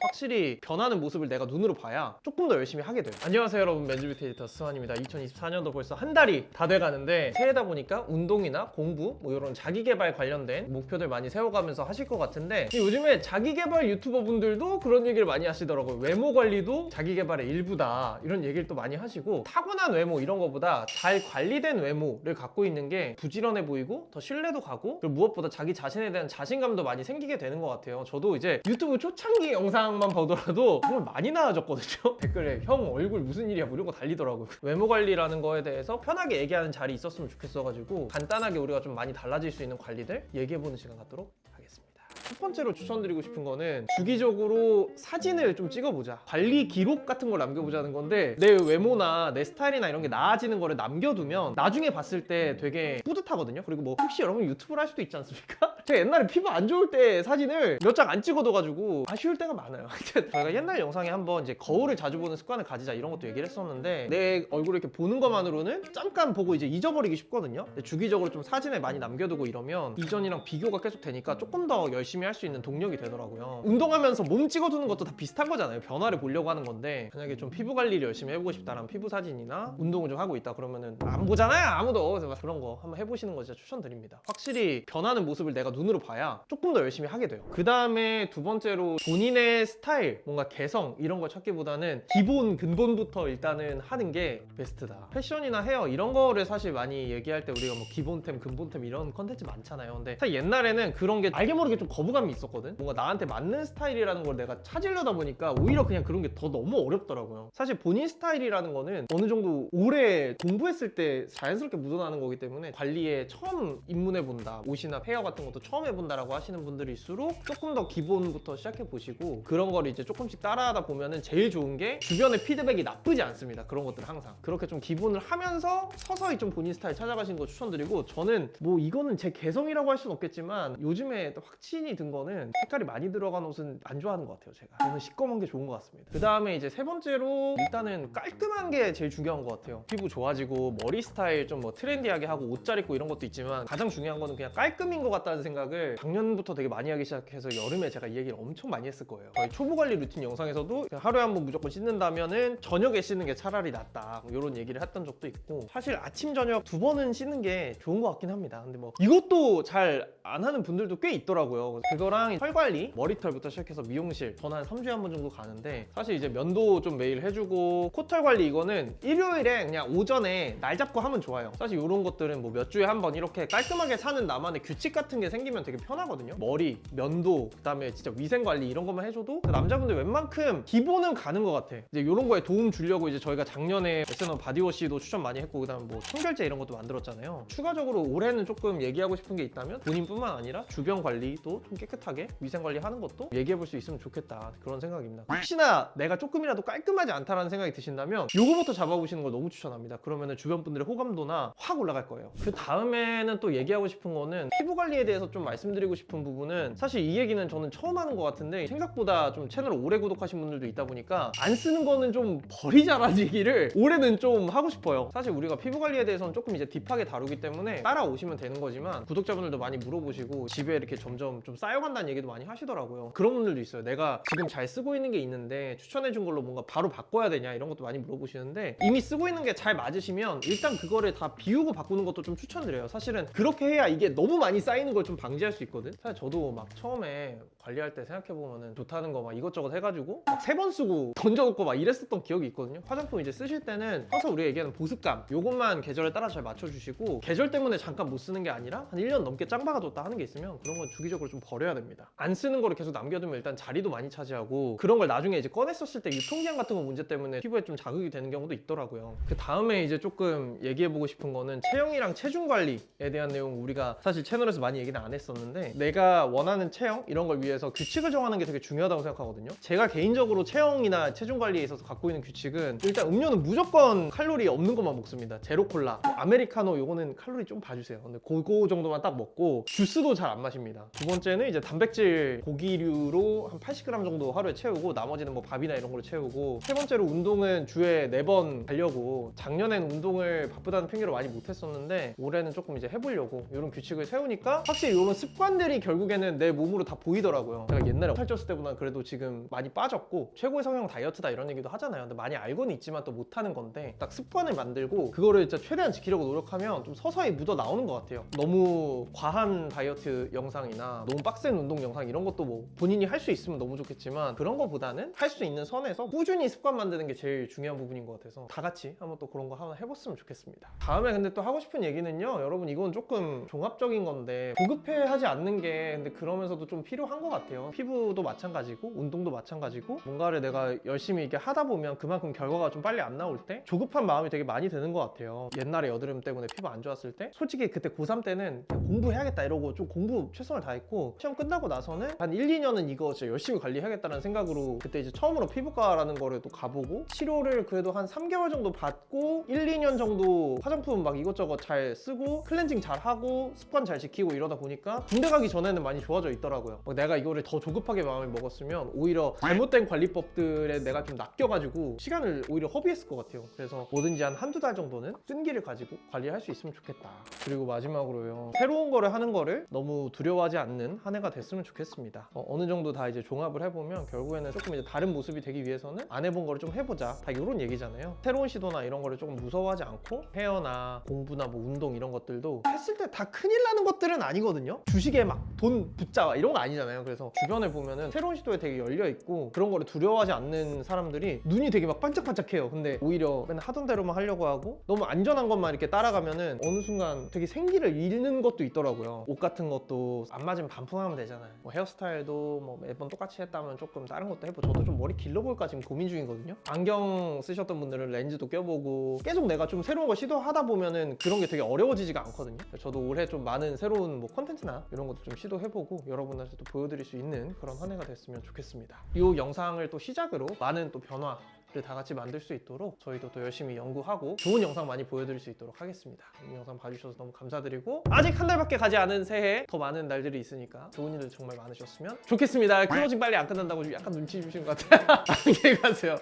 확실히 변하는 모습을 내가 눈으로 봐야 조금 더 열심히 하게 돼요. 안녕하세요 여러분 맨즈뷰티 에디터 스완입니다. 2024년도 벌써 한 달이 다 돼가는데 새해다 보니까 운동이나 공부 뭐 이런 자기개발 관련된 목표들 많이 세워가면서 하실 것 같은데 요즘에 자기개발 유튜버 분들도 그런 얘기를 많이 하시더라고요. 외모 관리도 자기개발의 일부다 이런 얘기를 또 많이 하시고 타고난 외모 이런 거보다 잘 관리된 외모를 갖고 있는 게 부지런해 보이고 더 신뢰도 가고 그리고 무엇보다 자기 자신에 대한 자신감도 많이 생기게 되는 것 같아요. 저도 이제 유튜브 초창기 영상 만 보더라도 정말 많이 나아졌거든요. 댓글에 형 얼굴 무슨 일이야 뭐 이런 거 달리더라고요. 외모 관리라는 거에 대해서 편하게 얘기하는 자리 있었으면 좋겠어가지고 간단하게 우리가 좀 많이 달라질 수 있는 관리들 얘기해보는 시간 갖도록 하겠습니다. 첫 번째로 추천드리고 싶은 거는 주기적으로 사진을 좀 찍어보자. 관리 기록 같은 걸 남겨보자는 건데 내 외모나 내 스타일이나 이런 게 나아지는 거를 남겨두면 나중에 봤을 때 되게 뿌듯하거든요. 그리고 뭐 혹시 여러분 유튜브를 할 수도 있지 않습니까? 제가 옛날에 피부 안 좋을 때 사진을 몇 장 안 찍어둬가지고 아쉬울 때가 많아요. 저희가 옛날 영상에 한번 이제 거울을 자주 보는 습관을 가지자 이런 것도 얘기를 했었는데 내 얼굴을 이렇게 보는 것만으로는 잠깐 보고 이제 잊어버리기 쉽거든요. 주기적으로 좀 사진을 많이 남겨두고 이러면 이전이랑 비교가 계속 되니까 조금 더 열심히 할 수 있는 동력이 되더라고요. 운동하면서 몸 찍어두는 것도 다 비슷한 거잖아요. 변화를 보려고 하는 건데 만약에 좀 피부 관리를 열심히 해보고 싶다라면 피부 사진이나 운동을 좀 하고 있다 그러면은 안 보잖아요 아무도 그래서 막 그런 거 한번 해보시는 거 진짜 추천드립니다. 확실히 변하는 모습을 내가 눈으로 봐야 조금 더 열심히 하게 돼요. 그 다음에 두 번째로 본인의 스타일, 뭔가 개성 이런 걸 찾기보다는 기본 근본부터 일단은 하는 게 베스트다. 패션이나 헤어 이런 거를 사실 많이 얘기할 때 우리가 뭐 기본템, 근본템 이런 컨텐츠 많잖아요. 근데 사실 옛날에는 그런 게 알게 모르게 좀 거부감이 있었거든. 뭔가 나한테 맞는 스타일이라는 걸 내가 찾으려다 보니까 오히려 그냥 그런 게 더 너무 어렵더라고요. 사실 본인 스타일이라는 거는 어느 정도 오래 공부했을 때 자연스럽게 묻어나는 거기 때문에 관리에 처음 입문해 본다. 옷이나 헤어 같은 것도 처음 해본다라고 하시는 분들일수록 조금 더 기본부터 시작해 보시고 그런 걸 이제 조금씩 따라하다 보면은 제일 좋은 게 주변의 피드백이 나쁘지 않습니다. 그런 것들 항상 그렇게 좀 기본을 하면서 서서히 좀 본인 스타일 찾아가시는 거 추천드리고 저는 뭐 이거는 제 개성이라고 할 수는 없겠지만 요즘에 또 확신이 든 거는 색깔이 많이 들어간 옷은 안 좋아하는 것 같아요. 제가 저는 시꺼먼 게 좋은 것 같습니다. 그 다음에 이제 세 번째로 일단은 깔끔한 게 제일 중요한 것 같아요. 피부 좋아지고 머리 스타일 좀 뭐 트렌디하게 하고 옷 잘 입고 이런 것도 있지만 가장 중요한 거는 그냥 깔끔인 것 같다는 생각 을 작년부터 되게 많이 하기 시작해서 여름에 제가 이 얘기를 엄청 많이 했을 거예요. 저희 초보 관리 루틴 영상에서도 하루에 한 번 무조건 씻는다면은 저녁에 씻는 게 차라리 낫다 뭐 이런 얘기를 했던 적도 있고 사실 아침 저녁 두 번은 씻는 게 좋은 것 같긴 합니다. 근데 뭐 이것도 잘 안 하는 분들도 꽤 있더라고요. 그거랑 털 관리 머리털부터 시작해서 미용실 저는 한 3주에 한 번 정도 가는데 사실 이제 면도 좀 매일 해주고 코털 관리 이거는 일요일에 그냥 오전에 날 잡고 하면 좋아요. 사실 이런 것들은 뭐 몇 주에 한 번 이렇게 깔끔하게 사는 나만의 규칙 같은 게 생 기면 되게 편하거든요. 머리, 면도, 그다음에 진짜 위생 관리 이런 것만 해줘도 남자분들 웬만큼 기본은 가는 것 같아. 이제 이런 거에 도움 주려고 이제 저희가 작년에 에스너 바디워시도 추천 많이 했고 그다음에 뭐 청결제 이런 것도 만들었잖아요. 추가적으로 올해는 조금 얘기하고 싶은 게 있다면 본인뿐만 아니라 주변 관리도 좀 깨끗하게 위생 관리 하는 것도 얘기해 볼 수 있으면 좋겠다 그런 생각입니다. 혹시나 내가 조금이라도 깔끔하지 않다라는 생각이 드신다면 요거부터 잡아보시는 걸 너무 추천합니다. 그러면 주변 분들의 호감도나 확 올라갈 거예요. 그 다음에는 또 얘기하고 싶은 거는 피부 관리에 대해서 좀 말씀드리고 싶은 부분은 사실 이 얘기는 저는 처음 하는 것 같은데 생각보다 좀 채널을 오래 구독하신 분들도 있다 보니까 안 쓰는 거는 좀 버리자라는 얘기를 올해는 좀 하고 싶어요. 사실 우리가 피부 관리에 대해서는 조금 이제 딥하게 다루기 때문에 따라오시면 되는 거지만 구독자분들도 많이 물어보시고 집에 이렇게 점점 좀 쌓여간다는 얘기도 많이 하시더라고요. 그런 분들도 있어요. 내가 지금 잘 쓰고 있는 게 있는데 추천해 준 걸로 뭔가 바로 바꿔야 되냐 이런 것도 많이 물어보시는데 이미 쓰고 있는 게 잘 맞으시면 일단 그거를 다 비우고 바꾸는 것도 좀 추천드려요. 사실은 그렇게 해야 이게 너무 많이 쌓이는 걸 좀 방지할 수 있거든. 사실 저도 막 처음에 관리할 때 생각해 보면은 좋다는 거 막 이것저것 해가지고 세 번 쓰고 던져놓고 막 이랬었던 기억이 있거든요. 화장품 이제 쓰실 때는 항상 우리가 얘기하는 보습감 요것만 계절에 따라 잘 맞춰주시고 계절 때문에 잠깐 못 쓰는 게 아니라 한 1년 넘게 짱박아뒀다 하는 게 있으면 그런 건 주기적으로 좀 버려야 됩니다. 안 쓰는 거를 계속 남겨두면 일단 자리도 많이 차지하고 그런 걸 나중에 이제 꺼냈었을 때 유통기한 같은 거 문제 때문에 피부에 좀 자극이 되는 경우도 있더라고요. 그 다음에 이제 조금 얘기해보고 싶은 거는 체형이랑 체중 관리에 대한 내용 우리가 사실 채널에서 많이 얘기는 안 했었는데 내가 원하는 체형 이런 걸 위해 서 규칙을 정하는 게 되게 중요하다고 생각하거든요. 제가 개인적으로 체형이나 체중 관리에 있어서 갖고 있는 규칙은 일단 음료는 무조건 칼로리 없는 것만 먹습니다. 제로 콜라, 뭐 아메리카노 요거는 칼로리 좀 봐주세요. 근데 그거 정도만 딱 먹고 주스도 잘 안 마십니다. 두 번째는 이제 단백질 고기류로 한 80g 정도 하루에 채우고 나머지는 뭐 밥이나 이런 걸로 채우고 세 번째로 운동은 주에 네 번 가려고 작년엔 운동을 바쁘다는 핑계로 많이 못했었는데 올해는 조금 이제 해보려고 이런 규칙을 세우니까 확실히 이런 습관들이 결국에는 내 몸으로 다 보이더라고요. 있더라고요. 제가 옛날에 살쪘을 때보다 그래도 지금 많이 빠졌고 최고의 성형 다이어트다 이런 얘기도 하잖아요. 근데 많이 알고는 있지만 또 못하는 건데 딱 습관을 만들고 그거를 진짜 최대한 지키려고 노력하면 좀 서서히 묻어 나오는 것 같아요. 너무 과한 다이어트 영상이나 너무 빡센 운동 영상 이런 것도 뭐 본인이 할 수 있으면 너무 좋겠지만 그런 거보다는 할 수 있는 선에서 꾸준히 습관 만드는 게 제일 중요한 부분인 것 같아서 다 같이 한번 또 그런 거 하나 해봤으면 좋겠습니다. 다음에 근데 또 하고 싶은 얘기는요. 여러분 이건 조금 종합적인 건데 조급해하지 않는 게 근데 그러면서도 좀 필요한 것 같아요. 피부도 마찬가지고 운동도 마찬가지고 뭔가를 내가 열심히 이렇게 하다 보면 그만큼 결과가 좀 빨리 안 나올 때 조급한 마음이 되게 많이 드는 것 같아요. 옛날에 여드름 때문에 피부 안 좋았을 때 솔직히 그때 고3 때는 공부해야겠다 이러고 좀 공부 최선을 다했고 시험 끝나고 나서는 한 1, 2년은 이거 진짜 열심히 관리해야겠다는 생각으로 그때 이제 처음으로 피부과라는 거를 또 가보고 치료를 그래도 한 3개월 정도 받고 1, 2년 정도 화장품 막 이것저것 잘 쓰고 클렌징 잘 하고 습관 잘 지키고 이러다 보니까 군대 가기 전에는 많이 좋아져 있더라고요. 막 내가 이거를 더 조급하게 마음을 먹었으면 오히려 잘못된 관리법들에 내가 좀 낚여가지고 시간을 오히려 허비했을 것 같아요. 그래서 뭐든지 한 한두 달 정도는 끈기를 가지고 관리할 수 있으면 좋겠다. 그리고 마지막으로요. 새로운 거를 하는 거를 너무 두려워하지 않는 한 해가 됐으면 좋겠습니다. 어, 느 정도 다 이제 종합을 해보면 결국에는 조금 이제 다른 모습이 되기 위해서는 안 해본 거를 좀 해보자. 다 이런 얘기잖아요. 새로운 시도나 이런 거를 조금 무서워하지 않고 헤어나 공부나 뭐 운동 이런 것들도 했을 때 다 큰일 나는 것들은 아니거든요. 주식에 막 돈 붙자 이런 거 아니잖아요. 그래서 주변을 보면은 새로운 시도에 되게 열려 있고 그런 거를 두려워하지 않는 사람들이 눈이 되게 막 반짝반짝해요. 근데 오히려 맨날 하던 대로만 하려고 하고 너무 안전한 것만 이렇게 따라가면은 어느 순간 되게 생기를 잃는 것도 있더라고요. 옷 같은 것도 안 맞으면 반품하면 되잖아요. 뭐 헤어스타일도 뭐 매번 똑같이 했다면 조금 다른 것도 해보고 저도 좀 머리 길러볼까 지금 고민 중이거든요. 안경 쓰셨던 분들은 렌즈도 껴보고 계속 내가 좀 새로운 거 시도하다 보면은 그런 게 되게 어려워지지가 않거든요. 저도 올해 좀 많은 새로운 뭐 컨텐츠나 이런 것도 좀 시도해보고 여러분한테도 보여드 릴 수 있는 그런 한 해가 됐으면 좋겠습니다. 이 영상을 또 시작으로 많은 또 변화 를다 같이 만들 수 있도록 저희도 또 열심히 연구하고 좋은 영상 많이 보여드릴 수 있도록 하겠습니다. 이 영상 봐주셔서 너무 감사드리고 아직 한 달밖에 가지 않은 새해 더 많은 날들이 있으니까 좋은 일들 정말 많으셨으면 좋겠습니다. 클로징 빨리 안 끝난다고 약간 눈치 주신 것 같아요. 안녕히 가세요.